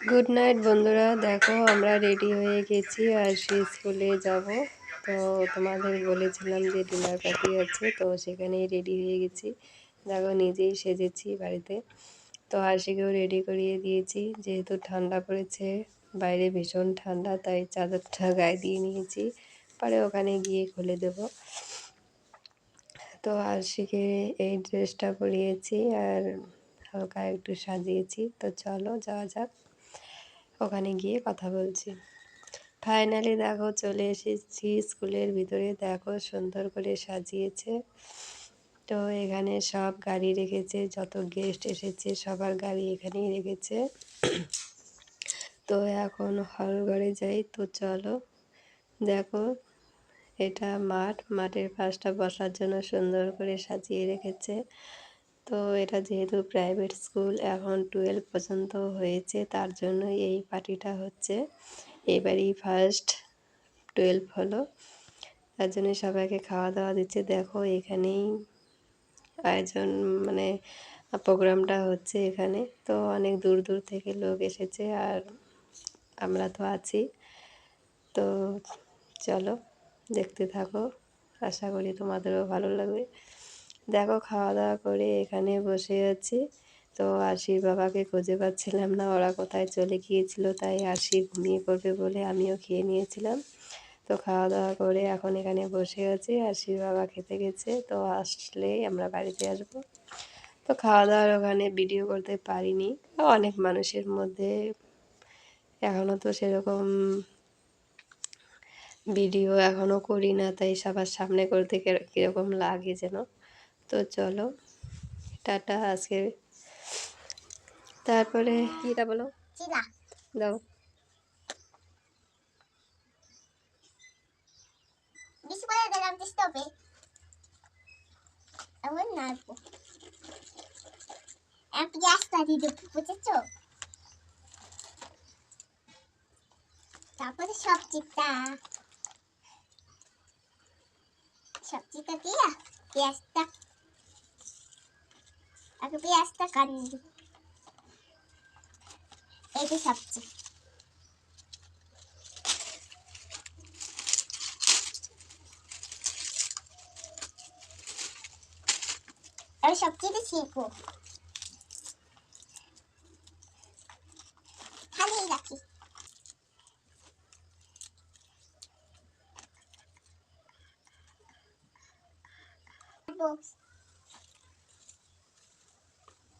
Good night বন্ধুরা। দেখো, আমরা রেডি হয়ে গেছি আর সে স্কুলে যাব। তো তোমাদের বলেছিলাম যে ডিনার পার্টি আছে, তো সেখানেই রেডি হয়ে গেছি। দেখো, নিজেই সেজেছি বাড়িতে। তো আরশিকেও রেডি করিয়ে দিয়েছি। যেহেতু ঠান্ডা পড়েছে, বাইরে ভীষণ ঠান্ডা, তাই চাদরটা গায়ে দিয়ে নিয়েছি। পরে ওখানে গিয়ে খুলে দেব। তো আরশিকে এই ড্রেসটা পরিয়েছি আর হালকা একটু সাজিয়েছি। তো চলো, যাওয়া যাক। ওখানে গিয়ে কথা বলছি। ফাইনালি দেখো চলে এসেছি স্কুলের ভিতরে। দেখো সুন্দর করে সাজিয়েছে। তো এখানে সব গাড়ি রেখেছে, যত গেস্ট এসেছে সবার গাড়ি এখানেই রেখেছে। তো এখন হল ঘরে যাই, তো চলো। দেখো, এটা মাঠ। মাঠের পাশটা বসার জন্য সুন্দর করে সাজিয়ে রেখেছে। তো এটা যেহেতু প্রাইভেট স্কুল এখন টুয়েলভ পর্যন্ত হয়েছে, তার জন্য এই পার্টিটা হচ্ছে। এবারই ফার্স্ট টুয়েলভ হলো, তার জন্য সবাইকে খাওয়া দাওয়া দিচ্ছে। দেখো এখানেই আয়োজন মানে প্রোগ্রামটা হচ্ছে এখানে। তো অনেক দূর দূর থেকে লোক এসেছে আর আমরা তো আছি। তো চলো, দেখতে থাকো। আশা করি তোমাদেরও ভালো লাগবে। দেখো খাওয়া দাওয়া করে এখানে বসে আছি। তো আশির বাবাকে খুঁজে পাচ্ছিলাম না, ওরা কোথায় চলে গিয়েছিল, তাই আশি ঘুমিয়ে পড়বে বলে আমিও খেয়ে নিয়েছিলাম। তো খাওয়া দাওয়া করে এখন এখানে বসে আছি, আশির বাবা খেতে গেছে, তো আসলে আমরা বাড়িতে আসব। তো খাওয়া দাওয়ার ওখানে ভিডিও করতে পারিনি, অনেক মানুষের মধ্যে এখনও তো সেরকম ভিডিও এখনও করি না, তাই সবার সামনে করতে কীরকম লাগে যেন। তো চলো টাটা আজকে। তারপরে কিটা বলো? দাও। হবে এমন নাড়বো এক গ্যাসটা দিয়ে তারপরে পেঁয়াজটা আগে পেঁয়াজটা কাটনি এই যে সবজি আর সবজিটা ছেঁকবো খালিই রাখি। বক্স।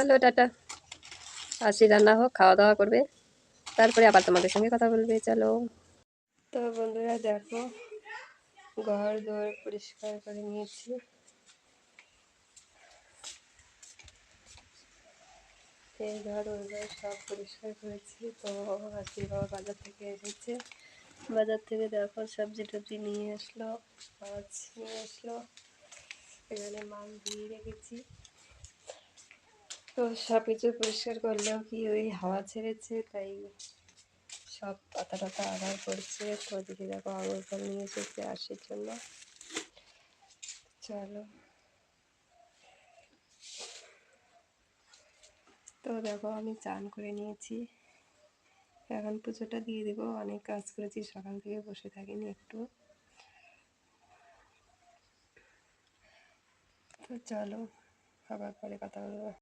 চলো টাটা। আসি রান্না হোক, খাওয়া দাওয়া করবে। তারপরে আবার তোমাদের সঙ্গে কথা বলবে, চলো। তো বন্ধুরা, দেখো, ঘর দোর পরিষ্কার করে নিয়েছি। এই ঘর, ওই ঘর সব পরিষ্কার করেছি। তো আসি বাবা বাজার থেকে এসেছে। বাজার থেকে দেখো, সবজি টবজি নিয়ে আসলো, মাছ নিয়ে আসলো। এখানে মাছ দিয়ে রেখেছি। তো সব কিছু পরিষ্কার করলেও কি ওই হাওয়া ছেড়েছে? তাই সব পাতা টাতা আবার করছে। তো ওদিকে দেখো আঙুর ফল নিয়ে এসেছে আসার জন্য। চলো। তো দেখো আমি চান করে নিয়েছি। এখন পুজোটা দিয়ে দেবো। অনেক কাজ করেছি, সকাল থেকে বসে থাকিনি একটু। তো চলো, আবার পরে কথা বলব।